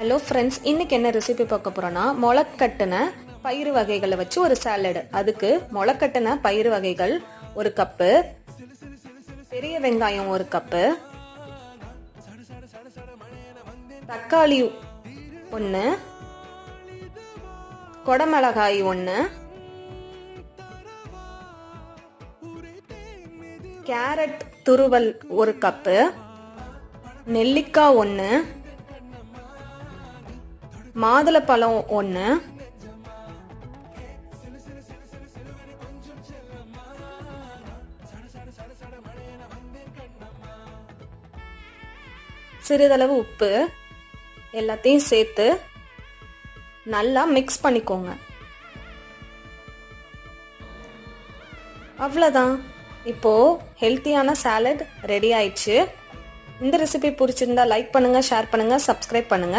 Hello friends இன்னைக்கு என்ன recipe பார்க்க போறோம்னா முளைக்கட்டின பயிறு வகைகளை வச்சு ஒரு சாலடு அதுக்கு முளைக்கட்டின பயிறு வகைகள் ஒரு கப்பு பெரிய வெங்காயம் ஒரு கப்பு தக்காளி ஒன்று கொடமிளகாய் ஒன்று கேரட் துருவல் ஒரு கப்பு நெல்லிக்காய் ஒன்று மாதுளப்பழம் ஒன்று சிறிதளவு உப்பு எல்லாத்தையும் சேர்த்து நல்லா மிக்ஸ் பண்ணிக்கோங்க. அவ்வளோதான் இப்போது ஹெல்த்தியான சாலட் ரெடி ஆயிடுச்சு. இந்த ரெசிபி பிடிச்சிருந்தா லைக் பண்ணுங்கள் ஷேர் பண்ணுங்கள் சப்ஸ்கிரைப் பண்ணுங்கள்